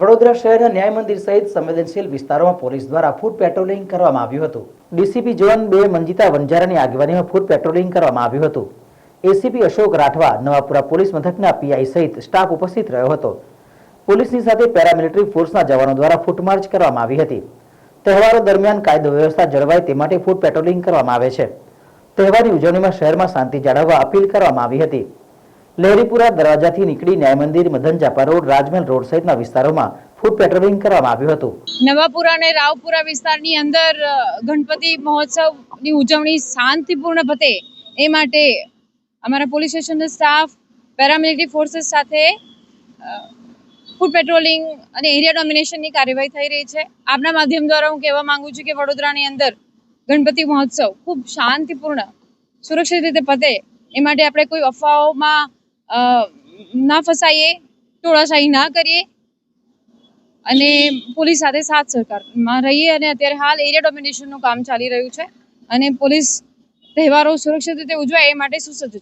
વડોદરા શહેરના ન્યાય મંદિર સહિત સંવેદનશીલ વિસ્તારોમાં પોલીસ દ્વારા ફૂડ પેટ્રોલિંગ કરવામાં આવ્યું હતું. ડીસીપી ઝોન બે મંજિતા વંજારાની આગેવાનીમાં ફૂડ પેટ્રોલિંગ કરવામાં આવ્યું હતું. એસીપી અશોક રાઠવા નવાપુરા પોલીસ મથકના પીઆઈ સહિત સ્ટાફ ઉપસ્થિત રહ્યો હતો. પોલીસની સાથે પેરામિલિટરી ફોર્સના જવાનો દ્વારા ફૂટમાર્ચ કરવામાં આવી હતી. તહેવારો દરમિયાન કાયદો વ્યવસ્થા જળવાય તે માટે ફૂટ પેટ્રોલિંગ કરવામાં આવે છે. તહેવારની ઉજવણીમાં શહેરમાં શાંતિ જાળવવા અપીલ કરવામાં આવી હતી. લહેરીપુરા દરવાજાથી નીકળી ન્યાય મંદિર મધનજાપા રોડ, રાજમહેલ રોડ સહિતના વિસ્તારોમાં ફૂડ પેટ્રોલિંગ કરવામાં આવ્યું હતું. નવાપુરા અને રાવપુરા વિસ્તારની અંદર ગણપતિ મહોત્સવની ઉજવણી શાંતિપૂર્ણ પતે એ માટે અમારા પોલીસ સ્ટેશનનો સ્ટાફ, પેરામિલિટરી ફોર્સીસ સાથે ફૂડ પેટ્રોલિંગ અને એરિયા ડોમિનેશનની કાર્યવાહી થઈ રહી છે. આપના માધ્યમ દ્વારા હું કહેવા માંગુ છું કે વડોદરાની અંદર ગણપતિ મહોત્સવ ખૂબ શાંતિપૂર્ણ, સુરક્ષિત રીતે પતે. એ માટે આપણે કોઈ અફવાઓમાં ના ફસાઈએ, ટોળાશાહી ના કરીએ અને પોલીસ સાથે સાથ સરકારમાં રહીએ અને અત્યારે હાલ એરિયા ડોમિનેશનનું કામ ચાલી રહ્યું છે અને પોલીસ તહેવારો સુરક્ષિત રીતે ઉજવાય એ માટે સુસજ્જ છે.